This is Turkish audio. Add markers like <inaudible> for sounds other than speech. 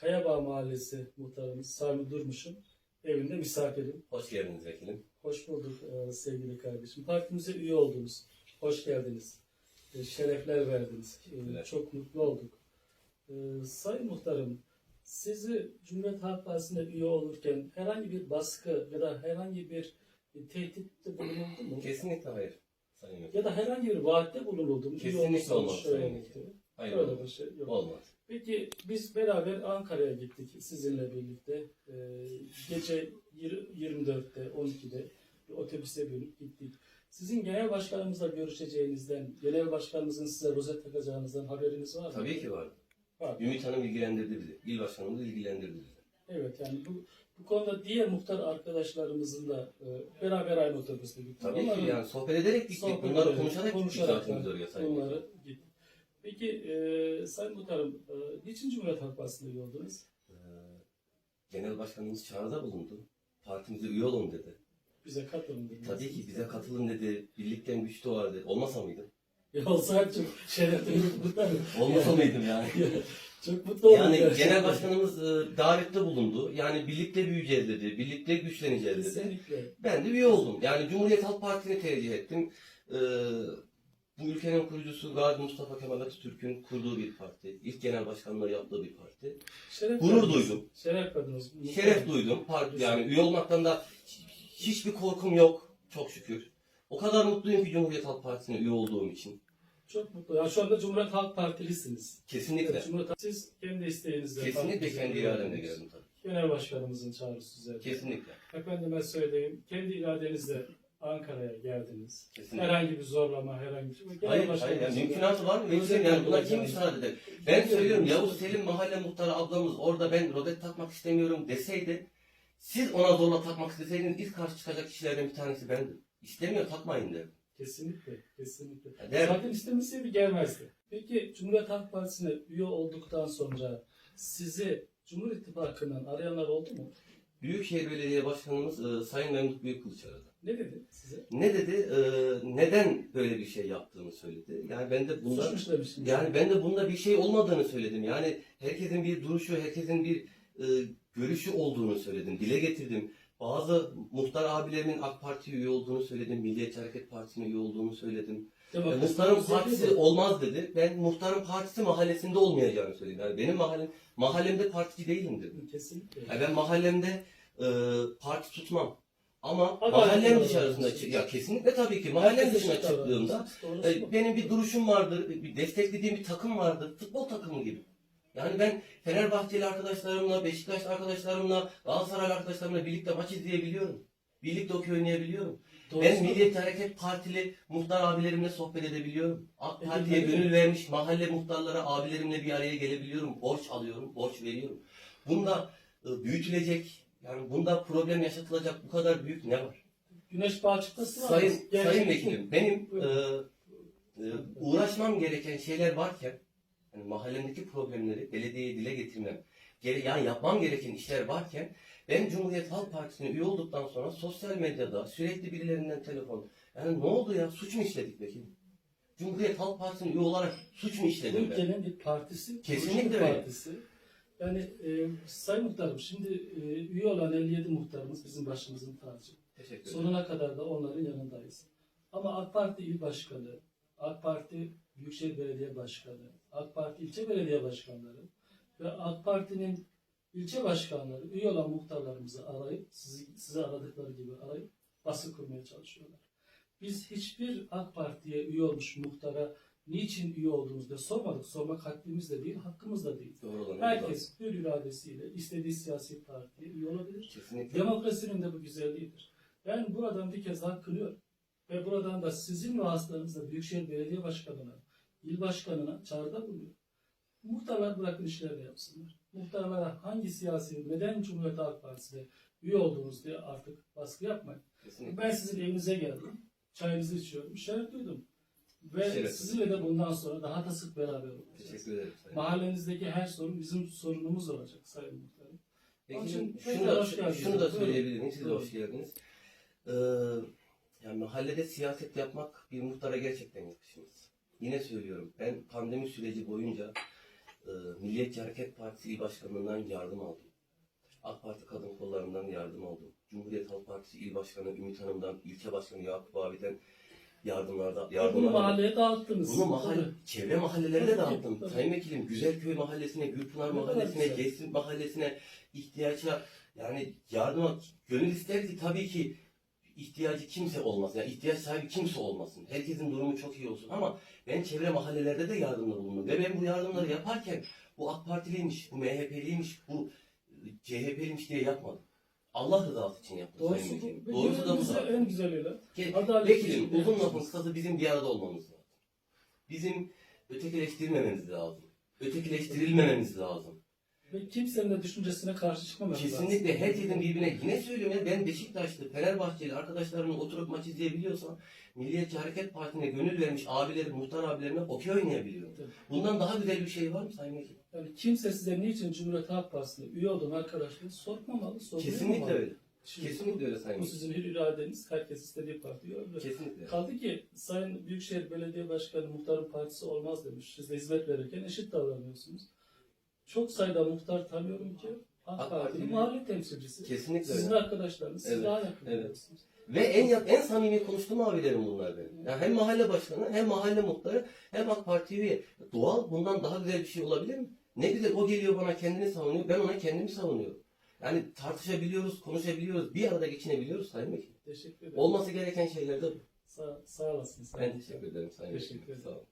Kayabağ Mahallesi muhtarımız Sami Durmuş'un evinde misafirim. Hoş geldiniz vekilim. Hoş bulduk e, sevgili kardeşim. Partimize üye oldunuz. Hoş geldiniz. E, şerefler verdiniz. E, çok mutlu olduk. E, Sayın Muhtarım, sizi Cumhuriyet Halk Partisi'ne üye olurken herhangi bir baskı ya da herhangi bir e, tehditte bulunuldu mu? Kesinlikle hayır. Sayın. Ya da herhangi bir vaatte bulunuldu mu? Kesinlikle olmaz Sayın diye. Hayır Öyle bir şey yok. Olmaz. Peki biz beraber Ankara'ya gittik sizinle birlikte. Ee, gece yir- 24'te, 12'de bir otobüse binip gittik. Sizin genel başkanımızla görüşeceğinizden, genel başkanımızın size rozet takacağınızdan haberiniz var mı? Tabii ki var. Var. Ümit Hanım ilgilendirdi bizi. İl başkanımız ilgilendirdi bizi. Evet yani bu, bu konuda diğer muhtar arkadaşlarımızın da e, beraber aynı otobüste gittik. Tabii Onların ki yani sohbet ederek gittik. sohbet Bunları ederek, konuşarak gittik konuşarak zaten biz oraya bunları gittik. Peki e, Sayın Muhtarım, e, niçin Cumhuriyet Halk Partisi'nde üye oldunuz? Ee, Genel başkanımız çağrıda bulundu. Partimize üye olun dedi. Bize katılın dediniz. Tabii ki bize katılın dedi. Birlikten güç doğar dedi. Olmasa mıydım? Ya olsaydı çok şerefli muhtarım. Olmasa mıydım yani? <laughs> Çok mutlu oldum. Yani gerçekten. genel başkanımız e, davette bulundu. Yani birlikte büyüyeceğiz dedi. Birlikte güçleneceğiz dedi. Kesinlikle. Ben de üye oldum. Yani Cumhuriyet Halk Partisi'ni tercih ettim. Ee, bu ülkenin kurucusu Gazi Mustafa Kemal Atatürk'ün kurduğu bir parti. İlk genel başkanlığı yaptığı bir parti. Şeref Gurur verdiniz. duydum. Şeref verdiniz. Şeref duydum. Parti, yani üye olmaktan da hiçbir korkum yok. Çok şükür. O kadar mutluyum ki Cumhuriyet Halk Partisi'ne üye olduğum için. Çok mutlu. Ya şu anda Cumhuriyet Halk Partilisiniz. Kesinlikle. Evet, Cumhuriyet Siz kendi isteğinizle. Kesinlikle kendi irademle geldim tabii. Genel başkanımızın çağrısı üzerine. Kesinlikle. Efendime söyleyeyim. Kendi iradenizle Ankara'ya geldiniz. Kesinlikle. Herhangi bir zorlama, herhangi bir şey. Genel Hayır, hayır. Yani da- mümkünatı var mı? Mümkün yani buna kim müsaade eder? Ben söylüyorum Yavuz Selim mahalle muhtarı ablamız orada ben robet takmak istemiyorum deseydi siz ona zorla takmak isteseydiniz ilk karşı çıkacak kişilerden bir tanesi bendim. İstemiyor takmayın derim. Kesinlikle, kesinlikle. Ya der- Zaten istemeseydi gelmezdi. Peki Cumhuriyet Halk Partisi'ne üye olduktan sonra sizi Cumhur İttifakı'ndan arayanlar oldu mu? Büyükşehir Belediye Başkanımız e, Sayın Memduh Büyükkılıç aradı. Ne dedi size? Ne dedi? E, neden böyle bir şey yaptığını söyledi. Yani ben de bunda demiştiniz. yani ben de bunda bir şey olmadığını söyledim. Yani herkesin bir duruşu, herkesin bir e, görüşü olduğunu söyledim. Dile getirdim. Bazı muhtar abilerimin AK Parti üye olduğunu söyledim. Milliyetçi Hareket Partisi'ne üye olduğunu söyledim. E, Demokrasi muhtarın Partisi olmaz dedi. Ben muhtarın partisi mahallesinde olmayacağını söyledim. Yani benim mahallem, mahallemde partici değilim dedim. Kesinlikle. Yani ben mahallemde e, parti tutmam. Ama Adalet mahallem dışarısında çık ya kesinlikle tabii ki mahallem Herkes dışına çıktığımda e, benim bir duruşum vardı, bir desteklediğim bir takım vardı. Futbol takımı gibi. Yani ben Fenerbahçeli arkadaşlarımla, Beşiktaşlı arkadaşlarımla, Galatasaraylı arkadaşlarımla birlikte maç izleyebiliyorum. Birlikte okey oynayabiliyorum. Ben. Milliyetçi Hareket Partili muhtar abilerimle sohbet edebiliyorum. AK Parti'ye gönül vermiş mahalle muhtarlara abilerimle bir araya gelebiliyorum. Borç alıyorum, borç veriyorum. Bunda e, büyütülecek, yani bunda problem yaşatılacak bu kadar büyük ne var? Güneş bağı çıkması var. Sayın, sayın bu. Vekilim, benim e, e, uğraşmam gereken şeyler varken, yani mahallemdeki problemleri belediyeye dile getirmem, gere, yani yapmam gereken işler varken, ben Cumhuriyet Halk Partisi'ne üye olduktan sonra sosyal medyada sürekli birilerinden telefon, yani ne oldu ya, suç mu işledik vekilim? Cumhuriyet Halk Partisi'ne üye olarak suç mu işledim ben? ülkenin bir partisi. Kesinlikle bir partisi. Yani e, Sayın Muhtarım şimdi e, üye olan 57 muhtarımız bizim başımızın tacı. Teşekkür ederim. Sonuna kadar da onların yanındayız. Ama AK Parti il başkanı, AK Parti Büyükşehir Belediye Başkanı, AK Parti ilçe belediye başkanları ve AK Parti'nin ilçe başkanları üye olan muhtarlarımızı arayıp, sizi, sizi aradıkları gibi arayıp baskı kurmaya çalışıyorlar. Biz hiçbir AK Parti'ye üye olmuş muhtara niçin üye olduğumuzu da sormadık. Sormak hakkımız da değil, hakkımız da değil. Doğru Herkes hür iradesiyle istediği siyasi partiye üye olabilir. Kesinlikle. Demokrasinin de bu güzelliğidir. Ben buradan bir kez daha kınıyorum. Ve buradan da sizin vasıtanızla Büyükşehir Belediye Başkanı'na, il başkanına çağrıda bulunuyorum. Muhtarlar bırakın işlerini yapsınlar. Muhtarlara hangi siyasi, neden Cumhuriyet Halk Partisi'ne üye olduğunuz diye artık baskı yapmayın. Kesinlikle. Ben sizin evinize geldim. Çayınızı içiyorum. Şeref duydum. Ve Şeref. sizinle de bundan sonra daha da sık beraber olacağız. Teşekkür ederim. Sayın. Mahallenizdeki her sorun bizim sorunumuz olacak Sayın Muhtarım. Peki için şunu da, hoş geldiniz. şunu da Buyurun. söyleyebilir miyim? Siz de hoş geldiniz. Ee, yani mahallede siyaset yapmak bir muhtara gerçekten yakışmaz. Yine söylüyorum ben pandemi süreci boyunca e, Milliyetçi Hareket Partisi İl Başkanlığından yardım aldım. AK Parti kadın kollarından yardım aldım. Cumhuriyet Halk Partisi İl Başkanı Ümit Hanım'dan, ilçe başkanı Yakup abi'den yardımlarda Bunu yardım aldım. mahalleye dağıttınız. Bunu mahalle, Tabii. çevre mahallelerine de dağıttım. tabii. Sayın Vekilim, Güzelköy Mahallesi'ne, kadar Mahallesi'ne. Gesim Mahallesi'ne ihtiyaça yani yardıma gönül ister ki tabii ki ihtiyacı kimse olmasın. Yani ihtiyaç sahibi kimse olmasın. Herkesin durumu çok iyi olsun ama ben çevre mahallelerde de yardımda bulundum. Ve ben bu yardımları yaparken bu AK Partiliymiş, bu MHP'liymiş, bu CHP'liymiş diye yapmadım. Allah rızası için yaptım Doğrusu Sayın. Vekilim. Doğrusu da bu güzel- zaten. En. Ge- Adalet Vekilim uzun lafın kısası bizim bir arada olmamız lazım. Bizim ötekileştirmememiz lazım. Ötekileştirilmememiz lazım. Ve kimsenin de düşüncesine karşı çıkmamak. Kesinlikle herkesin birbirine yine söylüyorum ya ben Beşiktaşlı, Fenerbahçeli arkadaşlarımla oturup maç izleyebiliyorsam Milliyetçi Hareket Partisi'ne gönül vermiş abilerim, muhtar abilerimle okey oynayabiliyorum. Tabii. Bundan daha güzel bir şey var mı Sayın Vekilim? Yani kimse size niçin Cumhuriyet Halk Partisi'ne üye oldun arkadaşlar sormamalı, sorgulamamalı. Kesinlikle öyle. Şimdi Kesinlikle öyle Sayın Bu sizin hür iradeniz. Herkes istediği partiyi öldürür. Kesinlikle. Kaldı ki Sayın Büyükşehir Belediye Başkanı muhtarın partisi olmaz demiş. Siz de hizmet verirken eşit davranıyorsunuz. Çok sayıda muhtar tanıyorum ki AK, Parti'nin mahalle temsilcisi. Kesinlikle Sizin öyle. arkadaşlarınız, siz Evet, daha yakın evet. biliyorsunuz. Ve en yak- en samimi konuştuğum abilerim bunlar benim. Yani hem mahalle başkanı, hem mahalle muhtarı, hem AK Parti üye. Doğal bundan daha güzel bir şey olabilir mi? Ne güzel o geliyor bana kendini savunuyor, ben ona kendimi savunuyorum. Yani tartışabiliyoruz, konuşabiliyoruz, bir arada geçinebiliyoruz Sayın Vekilim. Teşekkür ederim. Olması gereken şeyler de bu. Sağ, sağ olasın. Sayın Ben teşekkür ederim Sayın Teşekkür ederim. Sağ olun.